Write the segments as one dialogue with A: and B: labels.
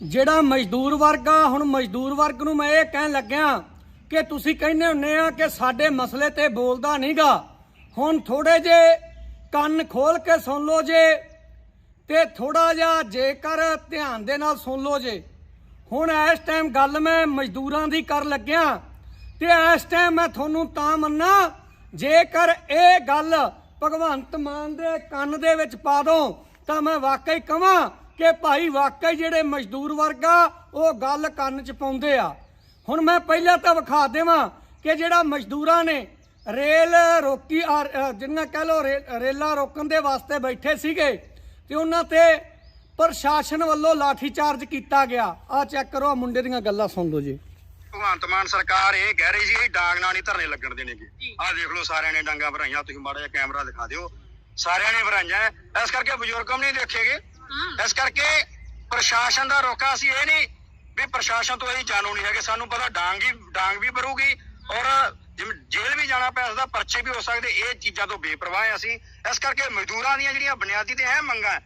A: ਜਿਹੜਾ ਮਜ਼ਦੂਰ ਵਰਗ ਆ, ਹੁਣ ਮਜ਼ਦੂਰ ਵਰਗ ਨੂੰ ਮੈਂ ਇਹ ਕਹਿਣ ਲੱਗਿਆ ਕਿ ਤੁਸੀਂ ਕਹਿੰਦੇ ਹੁੰਨੇ ਆ ਕਿ ਸਾਡੇ ਮਸਲੇ ਤੇ ਬੋਲਦਾ ਨਹੀਂਗਾ। ਹੁਣ ਥੋੜੇ ਜੇ ਕੰਨ ਖੋਲ ਕੇ ਸੁਣ ਲਓ ਜੇ ਤੇ ਥੋੜਾ ਜਿਹਾ ਜੇਕਰ ਧਿਆਨ ਦੇ ਨਾਲ ਸੁਣ ਲਓ ਜੇ। ਹੁਣ ਇਸ ਟਾਈਮ ਗੱਲ ਮੈਂ ਮਜ਼ਦੂਰਾਂ ਦੀ ਕਰ ਲੱਗਿਆ ਤੇ ਇਸ ਟਾਈਮ ਮੈਂ ਤੁਹਾਨੂੰ ਤਾਂ ਮੰਨਾ, ਜੇਕਰ ਇਹ ਗੱਲ ਭਗਵੰਤ ਮਾਨ ਦੇ ਕੰਨ ਦੇ ਵਿੱਚ ਪਾ ਦੋ, ਤਾਂ ਮੈਂ ਵਾਕਈ ਕਹਾਂ ਕਿ ਭਾਈ ਵਾਕਈ ਜਿਹੜੇ ਮਜ਼ਦੂਰ ਵਰਗ ਆ ਉਹ ਗੱਲ ਕੰਨ 'ਚ ਪਾਉਂਦੇ ਆ। ਹੁਣ ਮੈਂ ਪਹਿਲਾਂ ਤਾਂ ਵਿਖਾ ਦੇਵਾਂ ਕਿ ਜਿਹੜਾ ਮਜ਼ਦੂਰਾਂ ਨੇ ਰੇਲ ਰੋਕੀ ਆ- ਜਿੰਨਾ ਕਹਿ ਲੋ ਰੇਲਾਂ ਰੋਕਣ ਦੇ ਵਾਸਤੇ ਬੈਠੇ ਸੀਗੇ ਤੇ ਉਹਨਾਂ ਤੇ ਪ੍ਰਸ਼ਾਸਨ ਵੱਲੋਂ ਲਾਠੀ ਚਾਰਜ ਕੀਤਾ ਗਿਆ। ਆ ਚੈੱਕ ਕਰੋ ਮੁੰਡੇ ਦੀਆਂ ਗੱਲਾਂ ਸੁਣ ਲਓ ਜੀ।
B: ਭਗਵੰਤ ਮਾਨ ਸਰਕਾਰ ਇਹ ਕਹਿ ਰਹੀ ਸੀ ਕਿ ਡਾਂਗ ਨਾਲ ਨਹੀਂ ਧਰਨੇ ਲੱਗਣ ਦੇਣਗੇ। ਆਹ ਦੇਖ ਲਓ ਸਾਰਿਆਂ ਨੇ ਡਾਂਗਾ ਭਰਾਈਆਂ ਤੁਸੀਂ ਮਾੜਾ ਜਿਹਾ ਕੈਮਰਾ ਦਿਖਾ ਦਿਓ। ਸਾਰਿਆਂ ਨੇ ਭਰਾਈਆਂ ਇਸ ਕਰਕੇ ਬਜ਼ੁਰਗਾਂ ਨਹੀਂ ਦੇਖੇਗੇ। ਇਸ ਕਰਕੇ ਪ੍ਰਸ਼ਾਸਨ ਦਾ ਰੋਕਾ ਸੀ, ਇਹ ਨਹੀਂ ਵੀ ਪ੍ਰਸ਼ਾਸਨ ਤੋਂ ਅਸੀਂ ਜਾਣੂ ਨਹੀਂ ਹੈਗੇ। ਸਾਨੂੰ ਪਤਾ ਡਾਂਗ ਹੀ ਡਾਂਗ ਵੀ ਭਰੂਗੀ ਔਰ ਜਿਵੇਂ ਜੇਲ੍ਹ ਵੀ ਜਾਣਾ ਪੈ ਸਕਦਾ ਪਰਚੇ ਵੀ ਹੋ ਸਕਦੇ, ਇਹ ਚੀਜ਼ਾਂ ਤੋਂ ਬੇਪਰਵਾਹ ਹਾਂ ਅਸੀਂ। ਇਸ ਕਰਕੇ ਮਜ਼ਦੂਰਾਂ ਦੀਆਂ ਜਿਹੜੀਆਂ ਬੁਨਿਆਦੀ ਤੇ ਅਹਿਮ ਮੰਗਾਂ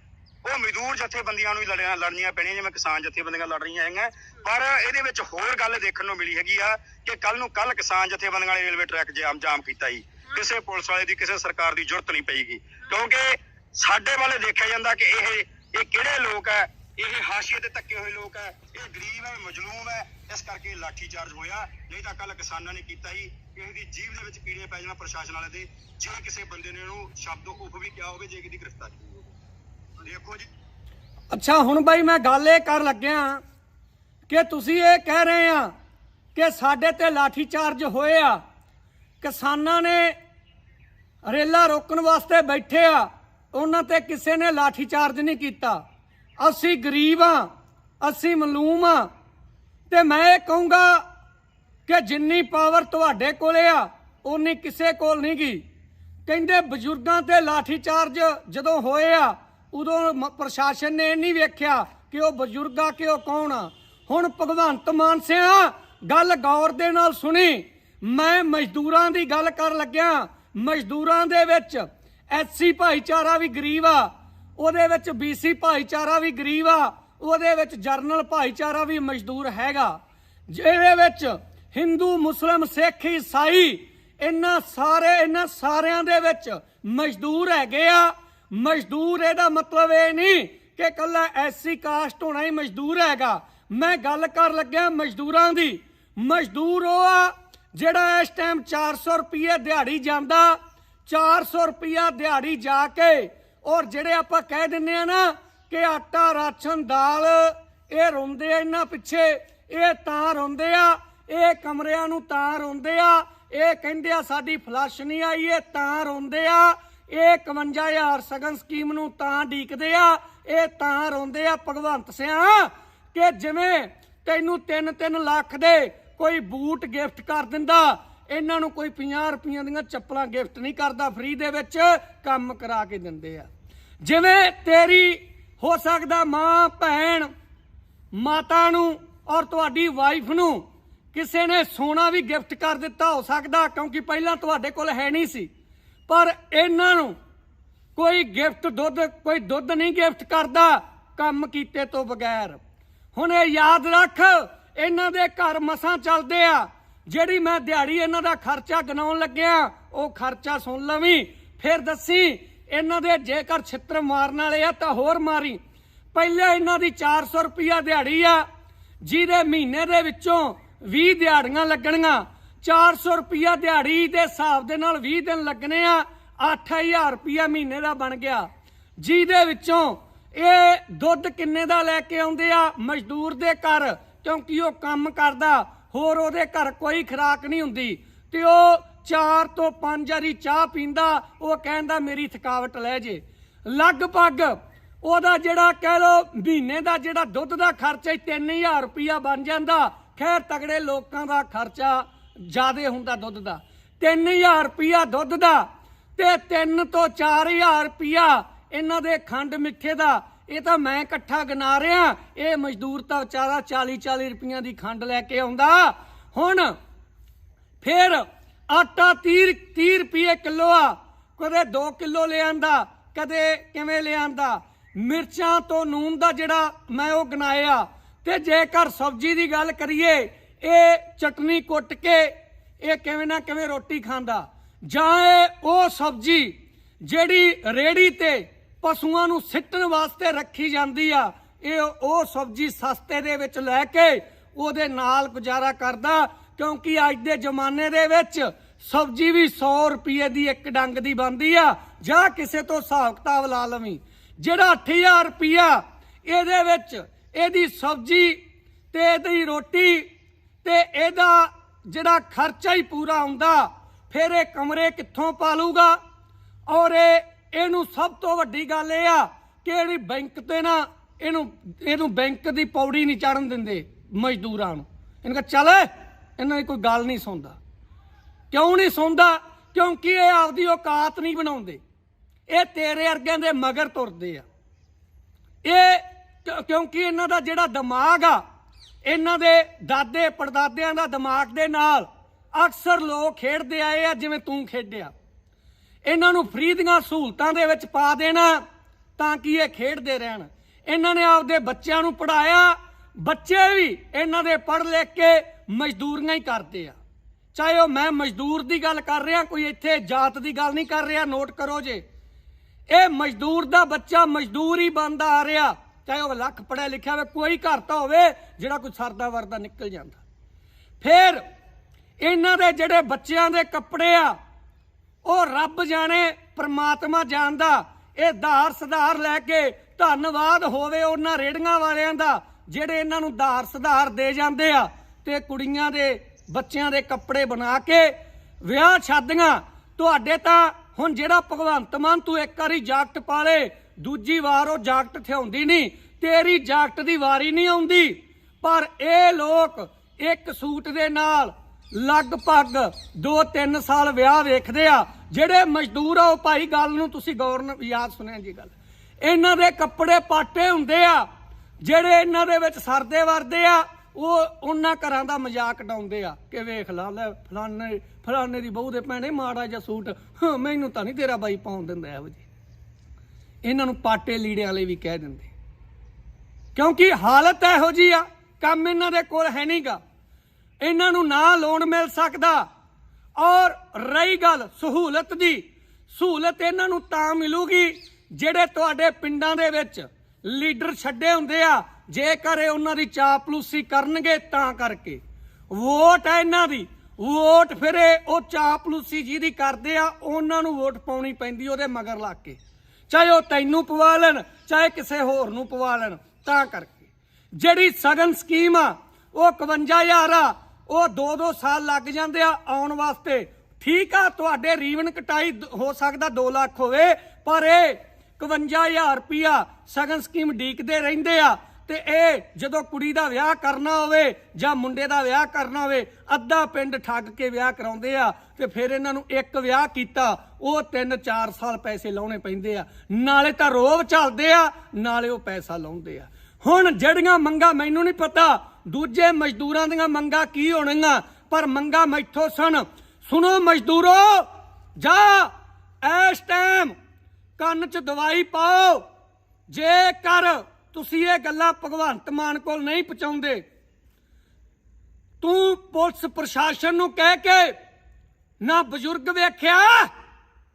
B: ਉਹ ਮਜ਼ਦੂਰ ਜਥੇਬੰਦੀਆਂ ਨੂੰ ਵੀ ਲੜੀਆਂ ਲੜਨੀਆਂ ਪੈਣੀਆਂ, ਜਿਵੇਂ ਕਿਸਾਨ ਜਥੇਬੰਦੀਆਂ ਲੜ ਰਹੀਆਂ ਹੈਗੀਆਂ। ਪਰ ਇਹਦੇ ਵਿੱਚ ਹੋਰ ਗੱਲ ਦੇਖਣ ਨੂੰ ਮਿਲੀ ਹੈਗੀ ਆ ਕਿ ਕੱਲ ਨੂੰ ਕੱਲ ਕਿਸਾਨ ਜਥੇਬੰਦੀਆਂ ਵਾਲੇ ਰੇਲਵੇ ਟਰੈਕ ਜਾਮ ਜਾਮ ਕੀਤਾ ਜੀ, ਕਿਸੇ ਪੁਲਿਸ ਵਾਲੇ ਦੀ, ਕਿਸੇ ਸਰਕਾਰ ਦੀ ਜ਼ਰੂਰਤ ਨਹੀਂ ਪਈਗੀ। ਕਿਉਂਕਿ ਸਾਡੇ ਵਾਲੇ ਦੇਖਿਆ ਜਾਂਦਾ ਕਿ ਇਹ ਇਹ ਕਿਹੜੇ ਲੋਕ ਹੈ? ਇਹ ਹਾਸ਼ੀਏ ਤੇ ਧੱਕੇ ਹੋਏ ਲੋਕ ਹੈ। ਇਹ ਗਰੀਬ ਹੈ ਮਜਲੂਮ ਹੈ। ਇਸ ਕਰਕੇ ਲਾਠੀ ਚਾਰਜ ਹੋਇਆ। ਨਹੀਂ ਤਾਂ ਕੱਲ ਕਿਸਾਨਾਂ ਨੇ ਕੀਤਾ ਹੀ ਕਿਸੇ ਦੀ ਜੀਬ ਦੇ ਵਿੱਚ ਕੀੜੇ ਪੈ ਜਾਣਾ ਪ੍ਰਸ਼ਾਸਨ ਵਾਲੇ ਦੇ। ਜੇ ਕਿਸੇ ਬੰਦੇ ਨੇ ਉਹਨੂੰ ਸ਼ਬਦ ਉਫ ਵੀ ਕਿਹਾ ਹੋਵੇ, ਜੇ ਕਿਹਦੀ ਗ੍ਰਿਫਤਾਰੀ ਦੇਖੋ ਜੀ।
A: ਅੱਛਾ, ਹੁਣ ਬਾਈ ਮੈਂ ਗੱਲ ਇਹ ਕਰ ਲੱਗਿਆ ਕਿ ਤੁਸੀਂ ਇਹ ਕਹਿ ਰਹੇ ਆ ਕਿ ਸਾਡੇ ਤੇ ਲਾਠੀ ਚਾਰਜ ਹੋਏ ਆ। ਕਿਸਾਨਾਂ ਨੇ ਰੇਲਾ ਰੋਕਣ ਵਾਸਤੇ ਬੈਠੇ ਆ। ਉਹਨਾਂ ਤੇ ਕਿਸੇ ਨੇ ਲਾਠੀ ਚਾਰਜ ਨਹੀਂ ਕੀਤਾ। ਅਸੀਂ ਗਰੀਬ ਆ ਅਸੀਂ ਮਲੂਮ ਆ ਤੇ ਮੈਂ ਇਹ ਕਹੂੰਗਾ ਕਿ ਜਿੰਨੀ ਪਾਵਰ ਤੁਹਾਡੇ ਕੋਲੇ ਆ ਉਨੀ ਕਿਸੇ ਕੋਲ ਨਹੀਂ ਗੀ। ਕਹਿੰਦੇ ਬਜ਼ੁਰਗਾਂ ਤੇ ਲਾਠੀ ਚਾਰਜ ਜਦੋਂ ਹੋਏ ਆ, ਉਦੋਂ ਮ- ਪ੍ਰਸ਼ਾਸਨ ਨੇ ਇਹ ਨਹੀਂ ਵੇਖਿਆ ਕਿ ਉਹ ਬਜ਼ੁਰਗ ਆ ਕਿ ਉਹ ਕੌਣ ਆ। ਹੁਣ ਭਗਵੰਤ ਮਾਨ ਸਿਆ, ਗੱਲ ਗੌਰ ਦੇ ਨਾਲ ਸੁਣੀ। ਮੈਂ ਮਜ਼ਦੂਰਾਂ ਦੀ ਗੱਲ ਕਰਨ ਲੱਗਿਆ, ਮਜ਼ਦੂਰਾਂ ਦੇ ਵਿੱਚ ਐਸਸੀ ਭਾਈਚਾਰਾ ਵੀ ਗਰੀਬ ਆ। ਉਹਦੇ ਵਿੱਚ ਬੀਸੀ ਭਾਈਚਾਰਾ ਵੀ ਗਰੀਬ ਆ। ਉਹਦੇ ਵਿੱਚ ਜਰਨਲ ਭਾਈਚਾਰਾ ਵੀ ਮਜ਼ਦੂਰ ਹੈਗਾ। ਜਿਹਦੇ ਵਿੱਚ ਹਿੰਦੂ, ਮੁਸਲਮ, ਸਿੱਖ, ਈਸਾਈ ਇਹਨਾਂ ਸਾਰੇ ਇਹਨਾਂ ਸਾਰਿਆਂ ਦੇ ਵਿੱਚ ਮਜ਼ਦੂਰ ਹੈਗੇ ਆ। ਮਜ਼ਦੂਰ ਇਹਦਾ ਮਤਲਬ ਇਹ ਨਹੀਂ ਕਿ ਕੱਲਾ ਐਸਸੀ ਕਾਸਟ ਹੋਣਾ ਹੀ ਮਜ਼ਦੂਰ ਹੈਗਾ। ਮੈਂ ਗੱਲ ਕਰ ਲੱਗਿਆ ਮਜ਼ਦੂਰਾਂ ਦੀ। ਮਜ਼ਦੂਰ ਉਹ ਆ ਜਿਹੜਾ ਇਸ ਟਾਈਮ 400 ਰੁਪਏ ਦਿਹਾੜੀ ਜਾਂਦਾ। 400 ਰੁਪਿਆ ਦਿਹਾੜੀ ਜਾ ਕੇ, ਔਰ ਜਿਹੜੇ ਆਪਾਂ ਕਹਿ ਦਿੰਨੇ ਆ ਨਾ ਕਿ ਆਟਾ ਰਾਸ਼ਨ ਦਾਲ, ਇਹ ਰੋਂਦੇ ਆ ਇਹਨਾਂ ਪਿੱਛੇ, ਇਹ ਤਾਂ ਰੋਂਦੇ ਆ, ਇਹ ਕਮਰਿਆਂ ਨੂੰ ਤਾਂ ਰੋਂਦੇ ਆ, ਇਹ ਕਹਿੰਦੇ ਆ ਸਾਡੀ ਫਲਸ਼ ਨਹੀਂ ਆਈ, ਇਹ ਤਾਂ ਰੋਂਦੇ ਆ, ਇਹ 51000 ਸਗਨ ਸਕੀਮ ਨੂੰ ਤਾਂ ਢੀਕਦੇ ਆ, ਇਹ ਤਾਂ ਰੋਂਦੇ ਆ ਭਗਵੰਤ ਸਿਆ, ਕਿ ਜਿਵੇਂ ਤੈਨੂੰ 3-3 ਲੱਖ ਦੇ ਕੋਈ ਬੂਟ ਗਿਫਟ ਕਰ ਦਿੰਦਾ ਇਹਨਾਂ ਨੂੰ ਕੋਈ 50 ਰੁਪਈਆਂ ਦੀਆਂ ਚੱਪਲਾਂ ਗਿਫਟ ਨਹੀਂ ਕਰਦਾ, ਫ੍ਰੀ ਦੇ ਵਿੱਚ ਕੰਮ ਕਰਾ ਕੇ ਦਿੰਦੇ ਆ। ਜਿਵੇਂ ਤੇਰੀ ਹੋ ਸਕਦਾ ਮਾਂ, ਭੈਣ, ਮਾਤਾ ਨੂੰ ਔਰ ਤੁਹਾਡੀ ਵਾਈਫ ਨੂੰ ਕਿਸੇ ਨੇ ਸੋਨਾ ਵੀ ਗਿਫਟ ਕਰ ਦਿੱਤਾ ਹੋ ਸਕਦਾ, ਕਿਉਂਕਿ ਪਹਿਲਾਂ ਤੁਹਾਡੇ ਕੋਲ ਹੈ ਨਹੀਂ ਸੀ। ਪਰ ਇਹਨਾਂ ਨੂੰ ਕੋਈ ਗਿਫਟ ਦੁੱਧ, ਕੋਈ ਦੁੱਧ ਨਹੀਂ ਗਿਫਟ ਕਰਦਾ ਕੰਮ ਕੀਤੇ ਤੋਂ ਬਗੈਰ। ਹੁਣ ਇਹ ਯਾਦ ਰੱਖ, ਇਹਨਾਂ ਦੇ ਘਰ ਮਸਾਂ ਚੱਲਦੇ ਆ। ਜਿਹੜੀ ਮੈਂ ਦਿਹਾੜੀ ਇਹਨਾਂ ਦਾ ਖਰਚਾ ਗਨਾਉਣ ਲੱਗਿਆ, ਉਹ ਖਰਚਾ ਸੁਣ ਲਵੀਂ। ਫਿਰ ਦੱਸੀ, ਇਹਨਾਂ ਦੇ ਜੇਕਰ ਛਿੱਤਰ ਮਾਰਨ ਵਾਲੇ ਆ ਤਾਂ ਹੋਰ ਮਾਰੀ। ਪਹਿਲਾਂ ਇਹਨਾਂ ਦੀ 400 ਰੁਪਿਆ ਦਿਹਾੜੀ ਆ, ਜਿਹਦੇ ਮਹੀਨੇ ਦੇ ਵਿੱਚੋਂ 20 ਦਿਹਾੜੀਆਂ ਲੱਗਣੀਆਂ। 400 ਰੁਪਿਆ ਦਿਹਾੜੀ ਦੇ ਹਿਸਾਬ ਦੇ ਨਾਲ 20 ਦਿਨ ਲੱਗਣੇ ਆ 8000 ਰੁਪਿਆ ਮਹੀਨੇ ਦਾ ਬਣ ਗਿਆ। ਜਿਹਦੇ ਵਿੱਚੋਂ ਇਹ ਦੁੱਧ ਕਿੰਨੇ ਦਾ ਲੈ ਕੇ ਆਉਂਦੇ ਆ? ਮਜ਼ਦੂਰ ਦੇ ਘਰ, ਕਿਉਂਕਿ ਉਹ ਕੰਮ ਕਰਦਾ। ਹੋਰ ਉਹਦੇ ਘਰ ਕੋਈ ਖਰਾਕ ਨਹੀਂ ਹੁੰਦੀ। ਤੇ ਉਹ ਚਾਰ ਤੋਂ ਪੰਜ ਵਾਰੀ ਚਾਹ ਪੀਂਦਾ, ਉਹ ਕਹਿੰਦਾ, ਮੇਰੀ ਥਕਾਵਟ ਲੈ ਜੇ। ਲਗਭਗ ਉਹਦਾ ਜਿਹੜਾ ਕਹਿ ਲੋ ਮਹੀਨੇ ਦਾ ਜਿਹੜਾ ਦੁੱਧ ਦਾ ਖਰਚਾ ਹੀ 3000 ਰੁਪਇਆ ਬਣ ਜਾਂਦਾ। ਖੈਰ, ਤਗੜੇ ਲੋਕਾਂ ਦਾ ਖਰਚਾ ਜ਼ਿਆਦੇ ਹੁੰਦਾ ਦੁੱਧ ਦਾ। 3000 ਰੁਪਇਆ ਦੁੱਧ ਦਾ ਤੇ 3 ਤੋਂ 4000 ਰੁਪਇਆ ਇਹਨਾਂ ਦੇ ਖੰਡ ਮਿੱਠੇ ਦਾ। ਇਹ ਤਾਂ ਮੈਂ ਇਕੱਠਾ ਗਿਣਾ ਰਿਹਾ। ਇਹ ਮਜ਼ਦੂਰ ਤਾਂ ਵਿਚਾਰਾ 40 40 ਰੁਪਈਆਂ ਦੀ ਖੰਡ ਲੈ ਕੇ ਆਉਂਦਾ। ਹੁਣ ਫਿਰ ਆਟਾ 30 30 ਰੁਪਏ ਕਿਲੋ ਆ। ਕਦੇ 2 ਕਿਲੋ ਲੈ ਕਦੇ ਕਿਵੇਂ ਲੈ ਮਿਰਚਾਂ ਤੋਂ ਨੂਨ ਦਾ ਜਿਹੜਾ ਮੈਂ ਉਹ ਗਨਾਇਆ ਤੇ ਜੇਕਰ ਸਬਜ਼ੀ ਦੀ ਗੱਲ ਕਰੀਏ, ਇਹ ਚਟਨੀ ਕੁੱਟ ਕੇ ਇਹ ਕਿਵੇਂ ਨਾ ਕਿਵੇਂ ਰੋਟੀ ਖਾਂਦਾ। ਜਾਂ ਇਹ ਉਹ ਸਬਜ਼ੀ ਜਿਹੜੀ ਰੇੜੀ ਤੇ ਪਸ਼ੂਆਂ ਨੂੰ ਸਿੱਟਣ ਵਾਸਤੇ ਰੱਖੀ ਜਾਂਦੀ ਆ। ਇਹ ਉਹ ਸਬਜ਼ੀ ਸਸਤੇ ਦੇ ਵਿੱਚ ਲੈ ਕੇ ਉਹਦੇ ਨਾਲ ਗੁਜ਼ਾਰਾ ਕਰਦਾ, ਕਿਉਂਕਿ ਅੱਜ ਦੇ ਜ਼ਮਾਨੇ ਦੇ ਵਿੱਚ ਸਬਜ਼ੀ ਵੀ 100 ਰੁਪਏ ਦੀ ਇੱਕ ਡੰਗ ਦੀ ਬਣਦੀ ਆ। ਜਾਂ ਕਿਸੇ ਤੋਂ ਹਿਸਾਬ ਕਿਤਾਬ ਲਾ ਲਵੀਂ। ਜਿਹੜਾ 8000 ਰੁਪਿਆ ਇਹਦੇ ਵਿੱਚ ਇਹਦੀ ਸਬਜ਼ੀ ਤੇ ਇਹਦੀ ਰੋਟੀ ਤੇ ਇਹਦਾ ਜਿਹੜਾ ਖਰਚਾ ਹੀ ਪੂਰਾ ਹੁੰਦਾ, ਫਿਰ ਇਹ ਕਮਰੇ ਕਿੱਥੋਂ ਪਾਲੂਗਾ? ਔਰ ਇਹ ਇਹਨੂੰ ਸਭ ਤੋਂ ਵੱਡੀ ਗੱਲ ਇਹ ਆ ਕਿ ਇਹਦੀ ਬੈਂਕ ਤੇ ਨਾ ਇਹਨੂੰ ਇਹਨੂੰ ਬੈਂਕ ਦੀ ਪੌੜੀ ਨਹੀਂ ਚੜਨ ਦਿੰਦੇ ਮਜ਼ਦੂਰਾਂ ਨੂੰ। ਇਹਨਾਂ ਕਹ, ਚੱਲ ਇਹਨਾਂ ਦੀ ਕੋਈ ਗੱਲ ਨਹੀਂ ਸੁਣਦਾ। ਕਿਉਂ ਨਹੀਂ ਸੁਣਦਾ? ਕਿਉਂਕਿ ਇਹ ਆਪਦੀ ਔਕਾਤ ਨਹੀਂ ਬਣਾਉਂਦੇ। ਇਹ ਤੇਰੇ ਅਰਗਿਆਂ ਦੇ ਮਗਰ ਤੁਰਦੇ ਆ। ਇਹ ਕਿਉਂਕਿ ਇਹਨਾਂ ਦਾ ਜਿਹੜਾ ਦਿਮਾਗ ਆ, ਇਹਨਾਂ ਦੇ ਦਾਦੇ ਪੜਦਾਦਿਆਂ ਦਾ ਦਿਮਾਗ ਦੇ ਨਾਲ ਅਕਸਰ ਲੋਕ ਖੇਡਦੇ ਆਏ ਆ, ਜਿਵੇਂ ਤੂੰ ਖੇਡਿਆ। ਇਹਨਾਂ ਨੂੰ ਫ੍ਰੀ ਦੀਆਂ ਸਹੂਲਤਾਂ ਦੇ ਵਿੱਚ ਪਾ ਦੇਣਾ ਤਾਂ ਕਿ ਇਹ ਖੇਡਦੇ ਰਹਿਣ। ਇਹਨਾਂ ਨੇ ਆਪਦੇ ਬੱਚਿਆਂ ਨੂੰ ਪੜਾਇਆ ਬੱਚੇ ਵੀ ਇਹਨਾਂ ਦੇ ਪੜ੍ਹ ਲਿਖ ਕੇ ਮਜ਼ਦੂਰੀਆਂ ਹੀ ਕਰਦੇ ਆ। ਚਾਹੇ ਉਹ ਮੈਂ ਮਜ਼ਦੂਰ ਦੀ ਗੱਲ ਕਰ ਰਿਹਾ, ਕੋਈ ਇੱਥੇ ਜਾਤ ਦੀ ਗੱਲ ਨਹੀਂ ਕਰ ਰਿਹਾ, ਨੋਟ ਕਰੋ ਜੇ। ਇਹ ਮਜ਼ਦੂਰ ਦਾ ਬੱਚਾ ਮਜ਼ਦੂਰ ਹੀ ਬਣਦਾ ਆ ਰਿਹਾ। ਚਾਹੇ ਉਹ ਲੱਖ ਪੜਿਆ ਲਿਖਿਆ ਹੋਵੇ, ਕੋਈ ਘਰ ਤਾਂ ਹੋਵੇ, ਜਿਹੜਾ ਕੋਈ ਸਰਦਾ ਵਰਦਾ ਨਿਕਲ ਜਾਂਦਾ। ਫਿਰ ਇਹਨਾਂ ਦੇ ਜਿਹੜੇ ਬੱਚਿਆਂ ਦੇ ਕੱਪੜੇ ਆ ਉਹ ਰੱਬ ਜਾਣੇ, ਪ੍ਰਮਾਤਮਾ ਜਾਣਦਾ। ਇਹ ਧਾਰ ਸੁਧਾਰ ਲੈ ਕੇ ਧੰਨਵਾਦ ਹੋਵੇ ਉਹਨਾਂ ਰੇੜੀਆਂ ਵਾਲਿਆਂ ਦਾ, ਜਿਹੜੇ ਇਹਨਾਂ ਨੂੰ ਧਾਰ ਸੁਧਾਰ ਦੇ ਜਾਂਦੇ ਆ ਤੇ ਕੁੜੀਆਂ ਦੇ, ਬੱਚਿਆਂ ਦੇ ਕੱਪੜੇ ਬਣਾ ਕੇ ਵਿਆਹ ਸ਼ਾਦੀਆਂ ਤੁਹਾਡੇ ਤਾਂ ਹੁਣ ਜਿਹੜਾ ਭਗਵੰਤ ਮਾਨ ਤੂੰ ਇੱਕ ਵਾਰੀ ਜਾਕਟ ਪਾ ਲੇ, ਦੂਜੀ ਵਾਰ ਉਹ ਜਾਕਟ ਥਿਆਉਂਦੀ ਨਹੀਂ, ਤੇਰੀ ਜਾਕਟ ਦੀ ਵਾਰੀ ਨਹੀਂ ਆਉਂਦੀ। ਪਰ ਇਹ ਲੋਕ ਇੱਕ ਸੂਟ ਦੇ ਨਾਲ ਲਗਭਗ 2-3 ਸਾਲ ਵਿਆਹ ਵੇਖਦੇ ਆ। ਜਿਹੜੇ ਮਜ਼ਦੂਰ ਆ ਉਹ ਭਾਈ ਗੱਲ ਨੂੰ ਤੁਸੀਂ ਗੌਰ ਨਾਲ ਯਾਦ ਸੁਣਿਆ ਜੀ ਗੱਲ। ਇਹਨਾਂ ਦੇ ਕੱਪੜੇ ਪਾਟੇ ਹੁੰਦੇ ਆ। ਜਿਹੜੇ ਇਹਨਾਂ ਦੇ ਵਿੱਚ ਸਰਦੇ ਵਰਦੇ ਆ ਉਹ ਉਹਨਾਂ ਘਰਾਂ ਦਾ ਮਜ਼ਾਕ ਡਾਉਂਦੇ ਆ ਕਿ ਵੇਖ ਲਾ ਲੈ ਫਲਾਣੇ ਫਲਾਣੇ ਦੀ ਬਹੂ ਦੇ ਭੈਣੇ ਮਾੜਾ ਜਿਹਾ ਸੂਟ। ਹਾਂ, ਮੈਨੂੰ ਤਾਂ ਨਹੀਂ ਤੇਰਾ ਬਾਈ ਪਾਉਣ ਦਿੰਦਾ ਇਹੋ ਜੀ ਇਹਨਾਂ ਨੂੰ ਪਾਟੇ ਲੀੜਿਆਂ ਵਾਲੇ ਵੀ ਕਹਿ ਦਿੰਦੇ। ਕਿਉਂਕਿ ਹਾਲਤ ਇਹੋ ਜੀ ਆ ਕੰਮ ਇਹਨਾਂ ਦੇ ਕੋਲ ਹੈ ਨਹੀਂਗਾ ਇਹਨਾਂ ਨੂੰ ਨਾ ਲੋਨ ਮਿਲ ਸਕਦਾ। ਔਰ ਰਹੀ ਗੱਲ ਸਹੂਲਤ ਦੀ, ਸਹੂਲਤ ਇਹਨਾਂ ਨੂੰ ਤਾਂ ਮਿਲੂਗੀ ਜਿਹੜੇ ਤੁਹਾਡੇ ਪਿੰਡਾਂ ਦੇ ਵਿੱਚ ਲੀਡਰ ਛੱਡੇ ਹੁੰਦੇ ਆ। ਜੇਕਰ ਇਹ ਉਹਨਾਂ ਦੀ ਚਾਪਲੂਸੀ ਕਰਨਗੇ ਤਾਂ ਕਰਕੇ। ਵੋਟ ਹੈ ਇਹਨਾਂ ਦੀ, ਵੋਟ ਫਿਰ ਇਹ ਉਹ ਚਾਪਲੂਸੀ ਜਿਹਦੀ ਕਰਦੇ ਆ, ਉਹਨਾਂ ਨੂੰ ਵੋਟ ਪਾਉਣੀ ਪੈਂਦੀ ਉਹਦੇ ਮਗਰ ਲੱਗ ਕੇ। ਚਾਹੇ ਉਹ ਤੈਨੂੰ ਪਵਾ ਲੈਣ, ਚਾਹੇ ਕਿਸੇ ਹੋਰ ਨੂੰ ਪਵਾ ਲੈਣ, ਤਾਂ ਕਰਕੇ। ਜਿਹੜੀ ਸਗਨ ਸਕੀਮ ਆ, ਉਹ 51000 ਆ ਉਹ 2-2 ਸਾਲ ਲੱਗ ਜਾਂਦੇ ਆ ਆਉਣ ਵਾਸਤੇ। ਠੀਕ ਆ, ਤੁਹਾਡੇ ਰੀਵਨ ਕਟਾਈ ਹੋ ਸਕਦਾ 2 ਲੱਖ ਹੋਵੇ, ਪਰ ਇਹ 51000 ਰੁਪਿਆ ਸਗਨ ਸਕੀਮ ਡੀਕਦੇ ਰਹਿੰਦੇ ਆ ਤੇ ਇਹ ਜਦੋਂ ਕੁੜੀ ਦਾ ਵਿਆਹ ਕਰਨਾ ਹੋਵੇ ਜਾਂ ਮੁੰਡੇ ਦਾ ਵਿਆਹ ਕਰਨਾ ਹੋਵੇ, ਅੱਧਾ ਪਿੰਡ ਠੱਗ ਕੇ ਵਿਆਹ ਕਰਾਉਂਦੇ ਆ ਤੇ ਫਿਰ ਇਹਨਾਂ ਨੂੰ ਇੱਕ ਵਿਆਹ ਕੀਤਾ, ਉਹ 3-4 ਸਾਲ ਪੈਸੇ ਲਾਉਣੇ ਪੈਂਦੇ ਆ। ਨਾਲੇ ਤਾਂ ਰੋਬ ਚੱਲਦੇ ਆ, ਨਾਲੇ ਉਹ ਪੈਸਾ ਲਾਉਂਦੇ ਆ। ਹੁਣ ਜਿਹੜੀਆਂ ਮੰਗਾਂ ਮੈਨੂੰ ਨਹੀਂ ਪਤਾ ਦੂਜੇ ਮਜ਼ਦੂਰਾਂ ਦੀਆਂ ਮੰਗਾਂ ਕੀ ਹੋਣਗੀਆਂ? ਪਰ ਮੰਗਾਂ ਮੈਥੋਂ ਸੁਣ ਸੁਣੋ ਮਜ਼ਦੂਰੋ, ਜਾ, ਇਸ ਟਾਈਮ ਕੰਨ 'ਚ ਦਵਾਈ ਪਾਓ। ਜੇਕਰ ਤੁਸੀਂ ਇਹ ਗੱਲਾਂ ਭਗਵੰਤ ਮਾਨ ਕੋਲ ਨਹੀਂ ਪਹੁੰਚਾਉਂਦੇ, ਤੂੰ ਪੁਲਿਸ ਪ੍ਰਸ਼ਾਸਨ ਨੂੰ ਕਹਿ ਕੇ ਨਾ ਬਜ਼ੁਰਗ ਵੇਖਿਆ,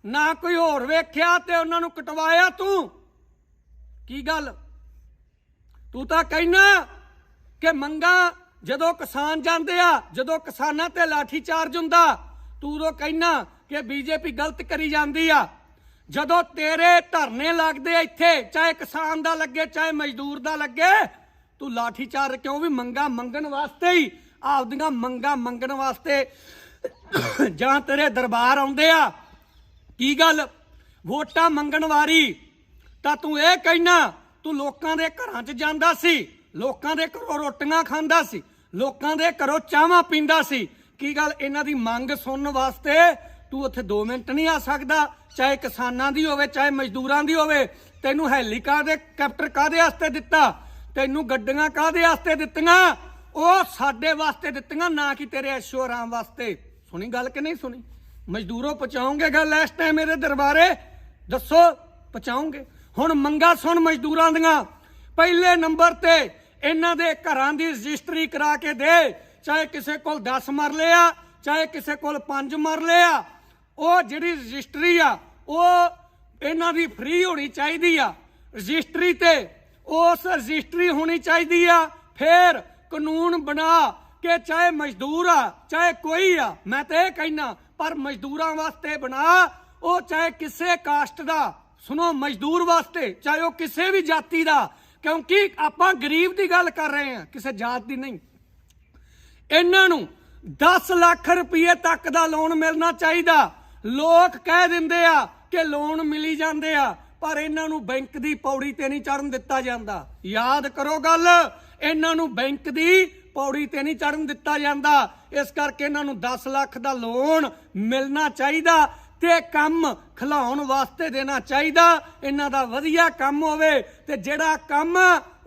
A: ਨਾ ਕੋਈ ਹੋਰ ਵੇਖਿਆ ਤੇ ਉਹਨਾਂ ਨੂੰ ਕਟਵਾਇਆ ਤੂੰ। ਕੀ ਗੱਲ? ਤੂੰ ਤਾਂ ਕਹਿਣਾ ਕਿ ਮੰਗਾ, ਜਦੋਂ ਕਿਸਾਨ ਜਾਂਦੇ ਆ, ਜਦੋਂ ਕਿਸਾਨਾਂ ਤੇ ਲਾਠੀ ਚਾਰਜ ਹੁੰਦਾ, ਤੂੰ ਉਹ ਕਹਿਣਾ ਕਿ ਬੀਜੇਪੀ ਗਲਤ ਕਰੀ ਜਾਂਦੀ ਆ। ਜਦੋਂ ਤੇਰੇ ਧਰਨੇ ਲੱਗਦੇ ਆ ਇੱਥੇ, ਚਾਹੇ ਕਿਸਾਨ ਦਾ ਲੱਗੇ, ਚਾਹੇ ਮਜ਼ਦੂਰ ਦਾ ਲੱਗੇ, ਤੂੰ ਲਾਠੀ ਚਾਰ ਕਿਉਂ? ਵੀ ਮੰਗਾ ਮੰਗਣ ਵਾਸਤੇ ਹੀ, ਆਪਦੀਆਂ ਮੰਗਾ ਮੰਗਣ ਵਾਸਤੇ ਜਾਂ ਤੇਰੇ ਦਰਬਾਰ ਆਉਂਦੇ ਆ। ਕੀ ਗੱਲ? ਵੋਟਾਂ ਮੰਗਣ ਵਾਰੀ, ਤਾਂ ਤੂੰ ਇਹ ਕਹਿਣਾ ਤੂੰ ਲੋਕਾਂ ਦੇ ਘਰਾਂ 'ਚ ਜਾਂਦਾ ਸੀ। ਲੋਕਾਂ ਦੇ ਘਰੋਂ ਰੋਟੀਆਂ ਖਾਂਦਾ ਸੀ, ਲੋਕਾਂ ਦੇ ਘਰੋਂ ਚਾਹਾਂ ਪੀਂਦਾ ਸੀ। ਕੀ ਗੱਲ ਇਹਨਾਂ ਦੀ ਮੰਗ ਸੁਣਨ ਵਾਸਤੇ ਤੂੰ ਉੱਥੇ 2 ਮਿੰਟ ਨਹੀਂ ਆ ਸਕਦਾ? ਚਾਹੇ ਕਿਸਾਨਾਂ ਦੀ ਹੋਵੇ, ਚਾਹੇ ਮਜ਼ਦੂਰਾਂ ਦੀ ਹੋਵੇ, ਤੈਨੂੰ ਹੈਲੀਕਾ ਦੇ ਕੈਪਟਰ ਕਾਦੇ ਵਾਸਤੇ ਦਿੱਤਾ? ਤੈਨੂੰ ਗੱਡੀਆਂ ਕਾਦੇ ਵਾਸਤੇ ਦਿੱਤੀਆਂ? ਉਹ ਸਾਡੇ ਵਾਸਤੇ ਦਿੱਤੀਆਂ, ਨਾ ਕਿ ਤੇਰੇ ਐਸ਼ੋ ਆਰਾਮ ਵਾਸਤੇ। ਸੁਣੀ ਗੱਲ ਕਿ ਨਹੀਂ ਸੁਣੀ? ਮਜ਼ਦੂਰੋਂ ਪਹੁੰਚਾਉਂਗੇ ਗੱਲ ਇਸ ਟਾਈਮ ਮੇਰੇ ਦਰਬਾਰੇ? ਦੱਸੋ ਪਹੁੰਚਾਉਂਗੇ ਹੁਣ ਮੰਗਾ ਸੁਣ ਮਜ਼ਦੂਰਾਂ ਦੀਆਂ। ਪਹਿਲੇ ਨੰਬਰ ਤੇ ਇਹਨਾਂ ਦੇ ਘਰਾਂ ਦੀ ਰਜਿਸਟਰੀ ਕਰਾ ਕੇ ਦੇ। ਚਾਹੇ ਕਿਸੇ ਕੋਲ 10 ਮਰਲੇ ਆ, ਚਾਹੇ ਕਿਸੇ ਕੋਲ 5 ਮਰਲੇ ਆ, ਉਹ ਜਿਹੜੀ ਰਜਿਸਟਰੀ ਆ, ਉਹ ਇਹਨਾਂ ਦੀ ਫ੍ਰੀ ਹੋਣੀ ਚਾਹੀਦੀ ਆ। ਰਜਿਸਟਰੀ ਤੇ ਉਸ ਰਜਿਸਟਰੀ ਹੋਣੀ ਚਾਹੀਦੀ ਆ। ਫਿਰ ਕਾਨੂੰਨ ਬਣਾ ਕਿ ਚਾਹੇ ਮਜ਼ਦੂਰ ਆ, ਚਾਹੇ ਕੋਈ ਆ, ਮੈਂ ਤੇ ਇਹ ਕਹਿਣਾ ਪਰ ਮਜ਼ਦੂਰਾਂ ਵਾਸਤੇ ਬਣਾ। ਉਹ ਚਾਹੇ ਕਿਸੇ ਕਾਸਟ ਦਾ, ਸੁਣੋ, ਮਜ਼ਦੂਰ ਵਾਸਤੇ, ਚਾਹੇ ਉਹ ਕਿਸੇ ਵੀ ਜਾਤੀ ਦਾ ਕਿਉਂਕਿ ਆਪਾਂ ਗਰੀਬ ਦੀ ਗੱਲ ਕਰ ਰਹੇ ਹਾਂ, ਕਿਸੇ ਜਾਤ ਦੀ ਨਹੀਂ। ਇਹਨਾਂ ਨੂੰ 10 ਲੱਖ ਰੁਪਏ ਤੱਕ ਦਾ ਲੋਨ ਮਿਲਣਾ ਚਾਹੀਦਾ। ਲੋਕ ਕਹਿ ਦਿੰਦੇ ਆ ਕਿ ਲੋਨ ਮਿਲੀ ਜਾਂਦੇ ਆ, ਪਰ ਇਹਨਾਂ ਨੂੰ ਬੈਂਕ ਦੀ ਪੌੜੀ ਤੇ ਨਹੀਂ ਚੜਨ ਦਿੱਤਾ ਜਾਂਦਾ। ਯਾਦ ਕਰੋ ਗੱਲ, ਇਹਨਾਂ ਨੂੰ ਬੈਂਕ ਦੀ ਪੌੜੀ ਤੇ ਨਹੀਂ ਚੜਨ ਦਿੱਤਾ ਜਾਂਦਾ। ਇਸ ਕਰਕੇ ਇਹਨਾਂ ਨੂੰ 10 ਲੱਖ ਦਾ ਲੋਨ ਮਿਲਣਾ ਚਾਹੀਦਾ। ਤੇ ਕੰਮ ਖਿਲਾਉਣ ਵਾਸਤੇ ਦੇਣਾ ਚਾਹੀਦਾ। ਇਹਨਾਂ ਦਾ ਵਧੀਆ ਕੰਮ ਹੋਵੇ ਤੇ ਜਿਹੜਾ ਕੰਮ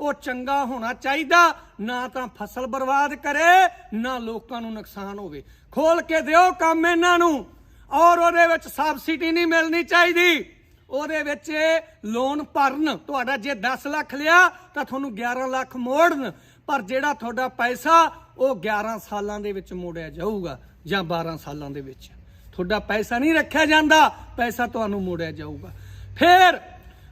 A: ਉਹ ਚੰਗਾ ਹੋਣਾ ਚਾਹੀਦਾ। ਨਾ ਤਾਂ ਫਸਲ ਬਰਬਾਦ ਕਰੇ, ਨਾ ਲੋਕਾਂ ਨੂੰ ਨੁਕਸਾਨ ਹੋਵੇ। ਖੋਲ ਕੇ ਦਿਓ ਕੰਮ ਇਹਨਾਂ ਨੂੰ। ਔਰ ਉਹਦੇ ਵਿੱਚ ਸਬਸਿਡੀ ਨਹੀਂ ਮਿਲਣੀ ਚਾਹੀਦੀ। ਉਹਦੇ ਵਿੱਚ ਲੋਨ ਭਰਨ। ਤੁਹਾਡਾ ਜੇ 10 ਲੱਖ ਲਿਆ, ਤਾਂ ਤੁਹਾਨੂੰ 11 ਲੱਖ ਮੋੜਨ। ਪਰ ਜਿਹੜਾ ਤੁਹਾਡਾ ਪੈਸਾ, ਉਹ 11 ਸਾਲਾਂ ਦੇ ਵਿੱਚ ਮੋੜਿਆ ਜਾਊਗਾ ਜਾਂ 12 ਸਾਲਾਂ ਦੇ ਵਿੱਚ। ਤੁਹਾਡਾ ਪੈਸਾ ਨਹੀਂ ਰੱਖਿਆ ਜਾਂਦਾ, ਪੈਸਾ ਤੁਹਾਨੂੰ ਮੋੜਿਆ ਜਾਊਗਾ। ਫਿਰ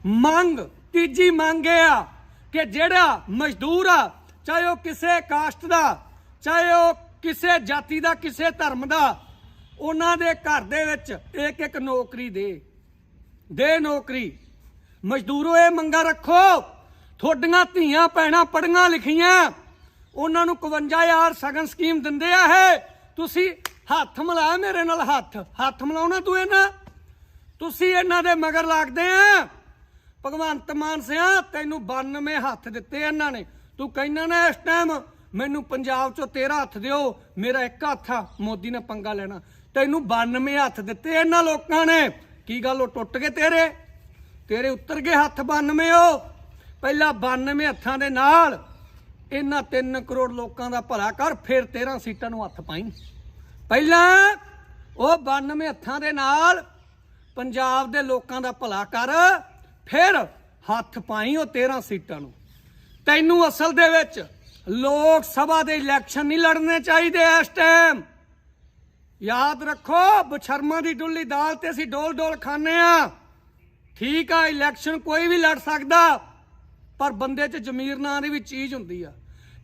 A: ਮੰਗ, ਤੀਜੀ ਮੰਗ ਇਹ ਆ ਕਿ ਜਿਹੜਾ ਮਜ਼ਦੂਰ ਆ, ਚਾਹੇ ਉਹ ਕਿਸੇ ਕਾਸਟ ਦਾ, ਚਾਹੇ ਉਹ ਕਿਸੇ ਜਾਤੀ ਦਾ, ਕਿਸੇ ਧਰਮ ਦਾ, ਉਹਨਾਂ ਦੇ ਘਰ ਦੇ ਵਿੱਚ ਇੱਕ ਇੱਕ ਨੌਕਰੀ ਦੇ। ਦੇ ਨੌਕਰੀ। ਮਜ਼ਦੂਰੋ, ਇਹ ਮੰਗਾ ਰੱਖੋ। ਤੁਹਾਡੀਆਂ ਧੀਆਂ, ਭੈਣਾਂ ਪੜੀਆਂ ਲਿਖੀਆਂ, ਉਹਨਾਂ ਨੂੰ 51000 ਸਗਨ ਸਕੀਮ ਦਿੰਦੇ ਆ ਇਹ। ਤੁਸੀਂ ਹੱਥ ਮਿਲਾ ਮੇਰੇ ਨਾਲ ਹੱਥ। ਹੱਥ ਮਿਲਾਉਣਾ ਤੂੰ ਇਹਨਾਂ? ਤੁਸੀਂ ਇਹਨਾਂ ਦੇ ਮਗਰ ਲੱਗਦੇ ਆ। ਭਗਵੰਤ ਮਾਨ ਸਿਆ, ਤੈਨੂੰ 92 ਹੱਥ ਦਿੱਤੇ ਇਹਨਾਂ ਨੇ। ਤੂੰ ਕਹਿਣਾ ਨਾ ਇਸ ਟਾਈਮ ਮੈਨੂੰ ਪੰਜਾਬ ਚੋਂ 13 ਹੱਥ ਦਿਓ। ਮੇਰਾ ਇੱਕ ਹੱਥ ਆ, ਮੋਦੀ ਨੇ ਪੰਗਾ ਲੈਣਾ। ਤੈਨੂੰ 92 ਹੱਥ ਦਿੱਤੇ ਇਹਨਾਂ ਲੋਕਾਂ ਨੇ। ਕੀ ਗੱਲ, ਉਹ ਟੁੱਟ ਗਏ ਤੇਰੇ? ਤੇਰੇ ਉੱਤਰ ਗਏ ਹੱਥ 92 ਉਹ। ਪਹਿਲਾਂ 92 ਹੱਥਾਂ ਦੇ ਨਾਲ ਇਹਨਾਂ 3 ਕਰੋੜ ਲੋਕਾਂ ਦਾ ਭਲਾ ਕਰ, ਫਿਰ 13 ਸੀਟਾਂ ਨੂੰ ਹੱਥ ਪਾਈ। ਪਹਿਲਾਂ ਉਹ 92 ਹੱਥਾਂ ਦੇ ਨਾਲ ਪੰਜਾਬ ਦੇ ਲੋਕਾਂ ਦਾ ਭਲਾ ਕਰ, ਫਿਰ ਹੱਥ ਪਾਈ ਉਹ 13 ਸੀਟਾਂ ਨੂੰ। ਤੈਨੂੰ ਅਸਲ ਦੇ ਵਿੱਚ ਲੋਕ ਸਭਾ ਦੇ ਇਲੈਕਸ਼ਨ ਨਹੀਂ ਲੜਨੇ ਚਾਹੀਦੇ ਇਸ ਟਾਈਮ ਯਾਦ ਰੱਖੋ, ਬਸ਼ਰਮਾ ਦੀ ਡੁੱਲੀ ਦਾਲ ਤੇ ਅਸੀਂ ਡੋਲ ਡੋਲ ਖਾਂਦੇ ਆ ਠੀਕ ਆ ਇਲੈਕਸ਼ਨ ਕੋਈ ਵੀ ਲੜ ਸਕਦਾ, ਪਰ ਬੰਦੇ 'ਚ ਜ਼ਮੀਰ ਨਾਂ ਦੀ ਵੀ ਚੀਜ਼ ਹੁੰਦੀ ਆ।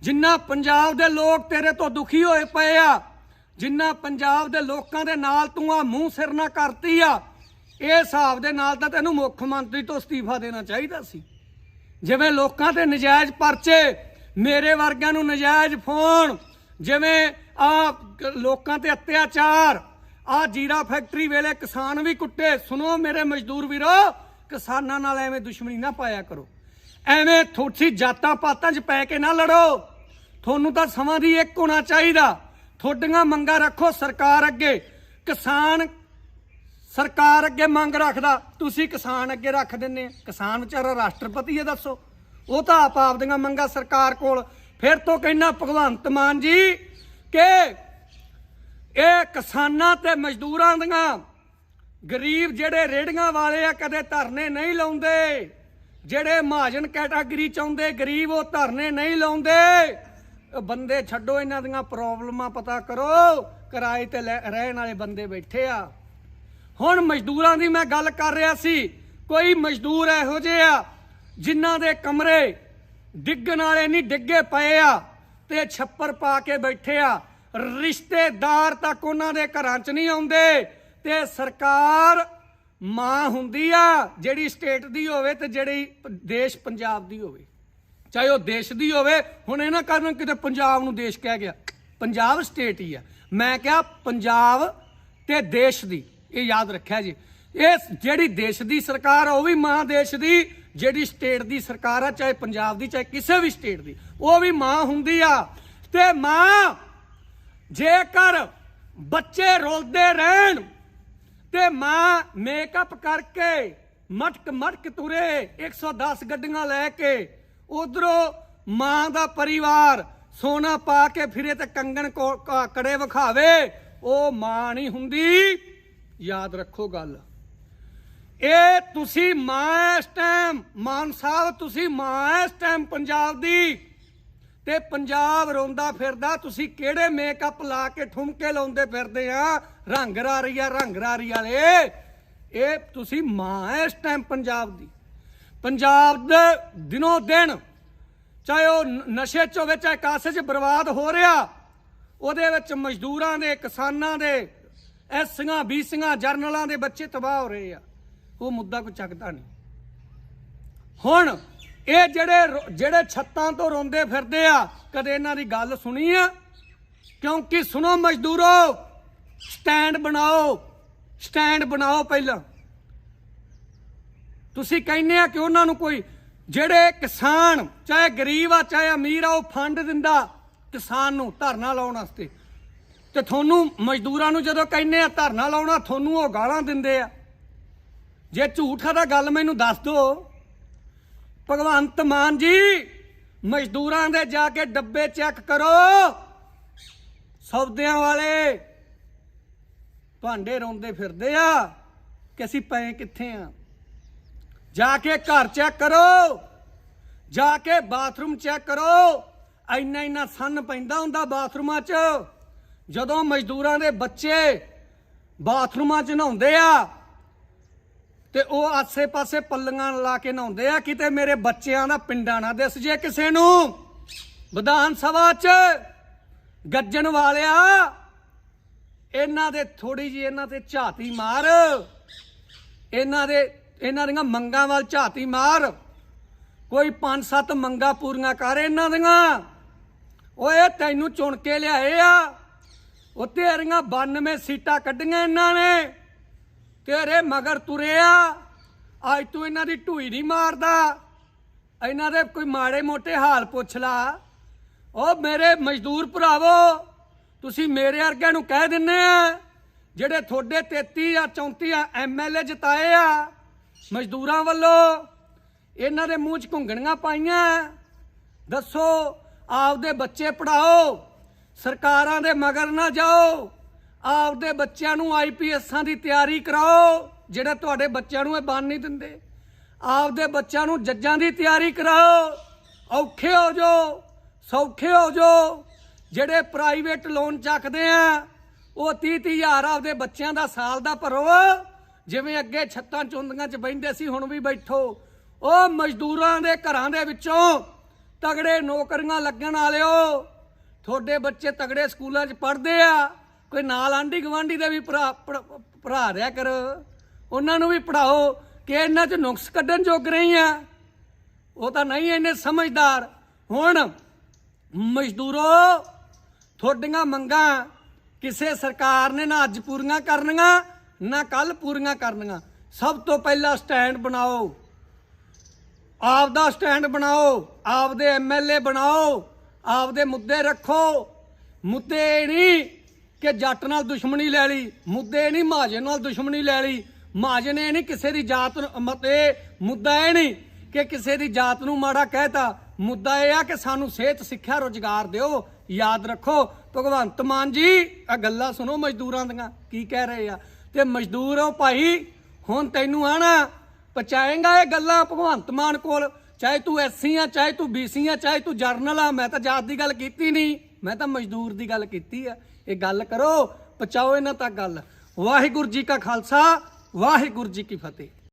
A: ਜਿੰਨਾ ਪੰਜਾਬ ਦੇ ਲੋਕ ਤੇਰੇ ਤੋਂ ਦੁਖੀ ਹੋਏ ਪਏ ਆ ਜਿੰਨਾ ਪੰਜਾਬ ਦੇ ਲੋਕਾਂ ਦੇ ਨਾਲ ਤੂੰ ਆ ਮੂੰਹ ਸਿਰ ਨਾ ਕਰਤੀ ਆ, ਇਹ ਹਿਸਾਬ ਦੇ ਨਾਲ ਤਾਂ ਤੈਨੂੰ ਮੁੱਖ ਮੰਤਰੀ ਤੋਂ ਅਸਤੀਫਾ ਦੇਣਾ ਚਾਹੀਦਾ ਸੀ। ਜਿਵੇਂ ਲੋਕਾਂ ਤੇ ਨਜਾਇਜ਼ ਪਰਚੇ, ਮੇਰੇ ਵਰਗਿਆਂ ਨੂੰ ਨਜਾਇਜ਼ ਫੋਨ, ਜਿਵੇਂ ਆ ਲੋਕਾਂ ਤੇ ਅਤਿਆਚਾਰ, ਆ ਜੀਰਾ ਫੈਕਟਰੀ ਵੇਲੇ ਕਿਸਾਨ ਵੀ ਕੁੱਟੇ। ਸੁਣੋ ਮੇਰੇ ਮਜ਼ਦੂਰ ਵੀਰੋ, ਕਿਸਾਨਾਂ ਨਾਲ ਐਵੇਂ ਦੁਸ਼ਮਣੀ ਨਾ ਪਾਇਆ ਕਰੋ। ਐਵੇਂ ਥੋੜੀ ਜਾਤਾਂ ਪਾਤਾਂ 'ਚ ਪੈ ਕੇ ਨਾ ਲੜੋ। ਤੁਹਾਨੂੰ ਤਾਂ ਸਮਾਂ ਦੀ ਇੱਕ ਹੋਣਾ ਚਾਹੀਦਾ। ਤੁਹਾਡੀਆਂ ਮੰਗਾਂ ਰੱਖੋ ਸਰਕਾਰ ਅੱਗੇ। ਕਿਸਾਨ ਸਰਕਾਰ ਅੱਗੇ ਮੰਗ ਰੱਖਦਾ। ਤੁਸੀਂ ਕਿਸਾਨ ਅੱਗੇ ਰੱਖ ਦਿੰਨੇ ਕਿਸਾਨ ਵਿਚਾਰਾ ਰਾਸ਼ਟਰਪਤੀ ਹੈ, ਦੱਸੋ। ਉਹ ਤਾਂ ਆਪ ਦੀਆਂ ਮੰਗਾਂ ਸਰਕਾਰ ਕੋਲ। ਫਿਰ ਤੋਂ ਕਹਿਣਾ ਭਗਵੰਤ ਮਾਨ ਜੀ, ਕਿ ਇਹ ਕਿਸਾਨਾਂ ਤੇ ਮਜ਼ਦੂਰਾਂ ਦੀਆਂ ਗਰੀਬ ਜਿਹੜੇ ਰੇੜੀਆਂ ਵਾਲੇ ਆ, ਕਦੇ ਧਰਨੇ ਨਹੀਂ ਲਾਉਂਦੇ। ਜਿਹੜੇ ਮਹਾਜਨ ਕੈਟਾਗਰੀ ਚ ਆਉਂਦੇ, ਗਰੀਬ ਉਹ ਧਰਨੇ ਨਹੀਂ ਲਾਉਂਦੇ। ਬੰਦੇ ਛੱਡੋ ਇਹਨਾਂ ਦੀਆਂ ਪ੍ਰੋਬਲਮਾਂ, ਪਤਾ ਕਰੋ। ਕਿਰਾਏ ਤੇ ਲੈ- ਰਹਿਣ ਵਾਲੇ ਬੰਦੇ ਬੈਠੇ ਆ। ਹੁਣ ਮਜ਼ਦੂਰਾਂ ਦੀ ਮੈਂ ਗੱਲ ਕਰ ਰਿਹਾ ਸੀ, ਕੋਈ ਮਜ਼ਦੂਰ ਇਹੋ ਜਿਹੇ ਆ, ਜਿਨ੍ਹਾਂ ਦੇ ਕਮਰੇ ਡਿੱਗਣ ਵਾਲੇ ਨਹੀਂ, ਡਿੱਗੇ ਪਏ ਆ ਤੇ ਛੱਪਰ ਪਾ ਕੇ ਬੈਠੇ ਆ। ਰਿਸ਼ਤੇਦਾਰ ਤੱਕ ਉਹਨਾਂ ਦੇ ਘਰਾਂ 'ਚ ਨਹੀਂ ਆਉਂਦੇ ਤੇ ਸਰਕਾਰ ਮਾਂ ਹੁੰਦੀ ਆ, ਜਿਹੜੀ ਸਟੇਟ ਦੀ ਹੋਵੇ ਤੇ ਜਿਹੜੀ ਦੇਸ਼ ਪੰਜਾਬ ਦੀ ਹੋਵੇ। ਚਾਹੇ ਉਹ ਦੇਸ਼ ਦੀ ਹੋਵੇ, ਹੁਣ ਇਹਨਾਂ ਕਾਰਨ ਕਿਤੇ ਪੰਜਾਬ ਨੂੰ ਦੇਸ਼ ਕਹਿ ਗਿਆ। ਪੰਜਾਬ ਸਟੇਟ ਹੀ ਆ। ਮੈਂ ਕਿਹਾ ਪੰਜਾਬ ਤੇ ਦੇਸ਼ ਦੀ, ਇਹ ਯਾਦ ਰੱਖਿਆ ਜੀ। ਇਹ ਜਿਹੜੀ ਦੇਸ਼ ਦੀ ਸਰਕਾਰ ਆ, ਉਹ ਵੀ ਮਾਂ ਦੇਸ਼ ਦੀ, ਜਿਹੜੀ ਸਟੇਟ ਦੀ ਸਰਕਾਰ ਆ, ਚਾਹੇ ਪੰਜਾਬ ਦੀ, ਚਾਹੇ ਕਿਸੇ ਵੀ ਸਟੇਟ ਦੀ, ਉਹ ਵੀ ਮਾਂ ਹੁੰਦੀ ਆ। ਤੇ ਮਾਂ, ਜੇਕਰ ਬੱਚੇ ਰੋਲਦੇ ਰਹਿਣ, ਤੇ ਮਾਂ ਮੇਕਅਪ ਕਰਕੇ ਮਟਕ ਮਟਕ ਤੁਰੇ 110 ਗੱਡੀਆਂ ਲੈ ਕੇ ਉਧਰੋਂ ਮਾਂ ਦਾ ਪਰਿਵਾਰ ਸੋਨਾ ਪਾ ਕੇ ਫਿਰੇ ਤੇ ਕੰਗਣ ਕੋ- ਕੜੇ ਵਿਖਾਵੇ, ਉਹ ਮਾਂ ਨਹੀਂ ਹੁੰਦੀ। ਯਾਦ ਰੱਖੋ ਗੱਲ। ਇਹ ਤੁਸੀਂ ਮਾਂ ਇਸ ਟਾਈਮ ਮਾਨ ਸਾਹਿਬ, ਤੁਸੀਂ ਮਾਂ ਇਸ ਟਾਈਮ ਪੰਜਾਬ ਦੀ। ਤੇ ਪੰਜਾਬ ਰੋਂਦਾ ਫਿਰਦਾ, ਤੁਸੀਂ ਕਿਹੜੇ ਮੇਕਅਪ ਲਾ ਕੇ ਠੁਮਕੇ ਲਾਉਂਦੇ ਫਿਰਦੇ ਆ? ਰੰਗ ਰਾਰੀਆ, ਰੰਗ ਰਾਰੀ ਵਾਲੇ। ਇਹ ਤੁਸੀਂ ਮਾਂ ਇਸ ਟਾਈਮ ਪੰਜਾਬ ਦੀ। ਪੰਜਾਬ ਦੇ ਦਿਨੋਂ ਦਿਨ, ਚਾਹੇ ਉਹ ਨਸ਼ੇ ਚ ਹੋਵੇ ਚਾਹੇ ਕਾਸੇ ਚ ਬਰਬਾਦ ਹੋ ਰਿਹਾ, ਉਹਦੇ ਵਿੱਚ ਮਜ਼ਦੂਰਾਂ ਦੇ, ਕਿਸਾਨਾਂ ਦੇ ਐਸੀਆਂ ਬੀਸੀਆਂ, ਜਰਨਲਾਂ ਦੇ ਬੱਚੇ ਤਬਾਹ ਹੋ ਰਹੇ ਆ। ਉਹ ਮੁੱਦਾ ਕੋਈ ਚੱਕਦਾ ਨਹੀਂ। ਹੁਣ ਇਹ ਜਿਹੜੇ ਜਿਹੜੇ ਛੱਤਾਂ ਤੋਂ ਰੋਂਦੇ ਫਿਰਦੇ ਆ, ਕਦੇ ਇਹਨਾਂ ਦੀ ਗੱਲ ਸੁਣੀ ਆ? ਕਿਉਂਕਿ ਸੁਣੋ ਮਜ਼ਦੂਰੋ, ਸਟੈਂਡ ਬਣਾਓ ਸਟੈਂਡ ਬਣਾਓ ਪਹਿਲਾਂ। ਤੁਸੀਂ ਕਹਿੰਦੇ ਆ ਕਿ ਉਹਨਾਂ ਨੂੰ ਕੋਈ ਜਿਹੜੇ ਕਿਸਾਨ, ਚਾਹੇ ਗਰੀਬ ਆ, ਚਾਹੇ ਅਮੀਰ ਆ, ਉਹ ਫੰਡ ਦਿੰਦਾ ਕਿਸਾਨ ਨੂੰ ਧਰਨਾ ਲਾਉਣ ਵਾਸਤੇ। ਤੇ ਤੁਹਾਨੂੰ ਮਜ਼ਦੂਰਾਂ ਨੂੰ ਜਦੋਂ ਕਹਿੰਦੇ ਆ ਧਰਨਾ ਲਾਉਣਾ, ਤੁਹਾਨੂੰ ਉਹ ਗਾਲਾਂ ਦਿੰਦੇ ਆ। ਜੇ ਝੂਠ ਆ ਤਾਂ ਗੱਲ ਮੈਨੂੰ ਦੱਸ ਦਿਓ। ਭਗਵੰਤ ਮਾਨ ਜੀ, ਮਜ਼ਦੂਰਾਂ ਦੇ ਜਾ ਕੇ ਡੱਬੇ ਚੈੱਕ ਕਰੋ। ਸੌਦਿਆਂ ਵਾਲੇ ਭਾਂਡੇ ਰੋਂਦੇ ਫਿਰਦੇ ਆ ਕਿ ਅਸੀਂ ਪਏ ਕਿੱਥੇ ਆ? ਜਾ ਕੇ ਘਰ ਚੈੱਕ ਕਰੋ। ਜਾ ਕੇ ਬਾਥਰੂਮ ਚੈੱਕ ਕਰੋ। ਇੰਨਾ ਇੰਨਾ ਸੰਨ ਪੈਂਦਾ ਹੁੰਦਾ ਬਾਥਰੂਮਾਂ 'ਚ। ਜਦੋਂ ਮਜ਼ਦੂਰਾਂ ਦੇ ਬੱਚੇ ਬਾਥਰੂਮਾਂ 'ਚ ਨਹਾਉਂਦੇ ਆ, ਤੇ ਉਹ ਆਸੇ-ਪਾਸੇ ਪੱਲੀਆਂ ਲਾ ਕੇ ਨਹਾਉਂਦੇ ਆ, ਕਿਤੇ ਮੇਰੇ ਬੱਚਿਆਂ ਦਾ ਪਿੰਡਾਂ ਨਾ ਦਿਸ ਜੇ ਕਿਸੇ ਨੂੰ। ਵਿਧਾਨ ਸਭਾ 'ਚ ਗੱਜਣ ਵਾਲਿਆ, ਇਹਨਾਂ ਦੇ ਥੋੜੀ ਜੀ ਇਹਨਾਂ ਤੇ ਝਾਤੀ ਮਾਰ। ਇਹਨਾਂ ਦੇ ਇਹਨਾਂ ਦੀਆਂ ਮੰਗਾਂ ਵੱਲ ਝਾਤੀ ਮਾਰ। ਕੋਈ ਪੰਜ ਸੱਤ ਮੰਗਾਂ ਪੂਰੀਆਂ ਕਰ ਇਹਨਾਂ ਦੀਆਂ। ਓਏ, ਤੈਨੂੰ ਚੁਣ ਕੇ ਲਿਆਏ ਆ। ਉਹ ਤੇਰੀਆਂ 92 ਸੀਟਾਂ ਕੱਢੀਆਂ ਇਹਨਾਂ ਨੇ। ਤੇਰੇ ਮਗਰ ਤੁਰੇ ਆ। ਅੱਜ ਤੂੰ ਇਹਨਾਂ ਦੀ ਢੂਈ ਨਹੀਂ ਮਾਰਦਾ। ਇਹਨਾਂ ਦੇ ਕੋਈ ਮਾੜੇ ਮੋਟੇ ਹਾਲ ਪੁੱਛ ਲਾ। ਉਹ ਮੇਰੇ ਮਜ਼ਦੂਰ ਭਰਾਵੋ, ਤੁਸੀਂ ਮੇਰੇ ਵਰਗਿਆਂ ਨੂੰ ਕਹਿ ਦਿੰਨੇ ਆ, ਜਿਹੜੇ ਤੁਹਾਡੇ 33 ਜਾਂ 34 ਐਮਐਲਏ ਜਿਤਾਏ ਆ। ਮਜ਼ਦੂਰਾਂ ਵੱਲੋਂ ਇਹਨਾਂ ਦੇ ਮੂੰਹ 'ਚ ਘੁੰਗਣੀਆਂ ਪਾਈਆਂ। ਦੱਸੋ, ਆਪਦੇ ਬੱਚੇ ਪੜਾਓ ਸਰਕਾਰਾਂ ਦੇ ਮਗਰ ਨਾ ਜਾਓ, ਆਪਦੇ ਬੱਚਿਆਂ ਨੂੰ ਆਈਪੀਐਸਾਂ ਦੀ ਤਿਆਰੀ ਕਰਾਓ, ਜਿਹੜੇ ਤੁਹਾਡੇ ਬੱਚਿਆਂ ਨੂੰ ਇਹ ਬਣ ਨਹੀਂ ਦਿੰਦੇ। ਆਪਦੇ ਬੱਚਿਆਂ ਨੂੰ ਜੱਜਾਂ ਦੀ ਤਿਆਰੀ ਕਰਾਓ, ਔਖੇ ਹੋ ਜਾਓ, ਸੌਖੇ ਹੋ ਜਾਓ। ਜਿਹੜੇ ਪ੍ਰਾਈਵੇਟ ਲੋਨ ਚੱਕਦੇ ਆ, ਉਹ 30 30 ਹਜ਼ਾਰ ਆਪਦੇ ਬੱਚਿਆਂ ਦਾ ਸਾਲ ਦਾ ਭਰੋ। ਜਿਵੇਂ ਅੱਗੇ ਛੱਤਾਂ ਚੁੰਦੀਆਂ 'ਚ ਬੈਠਦੇ ਸੀ, ਹੁਣ ਵੀ ਬੈਠੋ। ਉਹ ਮਜ਼ਦੂਰਾਂ ਦੇ ਘਰਾਂ ਦੇ ਵਿੱਚੋਂ ਤਗੜੇ ਨੌਕਰੀਆਂ ਲੱਗਣ ਵਾਲਿਓ, ਤੁਹਾਡੇ ਬੱਚੇ ਤਗੜੇ ਸਕੂਲਾਂ 'ਚ ਪੜ੍ਹਦੇ ਆ, ਕੋਈ ਨਾਲ ਆਂਢੀ ਗਵਾਂਢੀ ਦੇ ਵੀ ਭਰਾ ਪੜ੍ਹ- ਪੜ੍ਹਾ ਰਿਆ ਕਰ। ਉਹਨਾਂ ਨੂੰ ਵੀ ਪੜਾਓ ਕਿ ਇਹਨਾਂ 'ਚ ਨੁਕਸ ਕੱਢਣ ਜੋਗ ਰਹੀ ਆ। ਉਹ ਤਾਂ ਨਹੀਂ ਇੰਨੇ ਸਮਝਦਾਰ। ਹੁਣ ਮਜ਼ਦੂਰੋ, ਤੁਹਾਡੀਆਂ ਮੰਗਾਂ ਕਿਸੇ ਸਰਕਾਰ ਨੇ ਨਾ ਅੱਜ ਪੂਰੀਆਂ ਕਰਨੀਆਂ ਨਾ ਕੱਲ ਪੂਰੀਆਂ ਕਰਨੀਆਂ। ਸਭ ਤੋਂ ਪਹਿਲਾਂ ਸਟੈਂਡ ਬਣਾਓ। ਆਪ ਦਾ ਸਟੈਂਡ ਬਣਾਓ, ਆਪਦੇ ਐਮਐਲਏ ਬਣਾਓ, ਆਪਦੇ ਮੁੱਦੇ ਰੱਖੋ। ਮੁੱਦੇ ਨਹੀਂ ਕਿ ਜੱਟ ਨਾਲ ਦੁਸ਼ਮਣੀ ਲੈ ਲਈ, ਮੁੱਦੇ ਨਹੀਂ ਮਹਾਜਨ ਨਾਲ ਦੁਸ਼ਮਣੀ ਲੈ ਲਈ। ਮਹਾਜਨ ਇਹ ਨਹੀਂ ਕਿਸੇ ਦੀ ਜਾਤ ਨੂੰ- ਮਤੇ ਮੁੱਦਾ ਇਹ ਨਹੀਂ ਕਿ ਕਿਸੇ ਦੀ ਜਾਤ ਨੂੰ ਮਾੜਾ ਕਹਿਤਾ। ਮੁੱਦਾ ਇਹ ਆ ਕਿ ਸਾਨੂੰ ਸਿਹਤ, ਸਿੱਖਿਆ, ਰੋਜ਼ਗਾਰ ਦਿਓ। ਯਾਦ ਰੱਖੋ, ਭਗਵੰਤ ਮਾਨ ਜੀ ਆ ਗੱਲਾਂ ਸੁਣੋ ਮਜ਼ਦੂਰਾਂ ਦੀਆਂ, ਕੀ ਕਹਿ ਰਹੇ ਆ। ਤੇ ਹੋ ਭਾਈ, ਹੁਣ ਤੈਨੂੰ ਆਣਾ। ਪਹੁੰਚਾਏਗਾ ਇਹ ਗੱਲਾਂ ਭਗਵੰਤ ਮਾਨ ਕੋਲ। ਚਾਹੇ ਤੂੰ ਐਸਸੀ ਆ, ਚਾਹੇ ਤੂੰ ਬੀਸੀ ਆ, ਚਾਹੇ ਤੂੰ ਜਰਨਲ ਆ, ਮੈਂ ਤਾਂ ਜਾਤ ਦੀ ਗੱਲ ਕੀਤੀ ਨਹੀਂ। ਮੈਂ ਤਾਂ ਮਜ਼ਦੂਰ ਦੀ ਗੱਲ ਕੀਤੀ ਆ। ਇਹ ਗੱਲ ਕਰੋ, ਪਹੁੰਚਾਓ ਇਹਨਾਂ ਤੱਕ ਗੱਲ। ਵਾਹਿਗੁਰੂ ਜੀ ਕਾ ਖਾਲਸਾ, ਵਾਹਿਗੁਰੂ ਜੀ ਕੀ ਫਤਿਹ।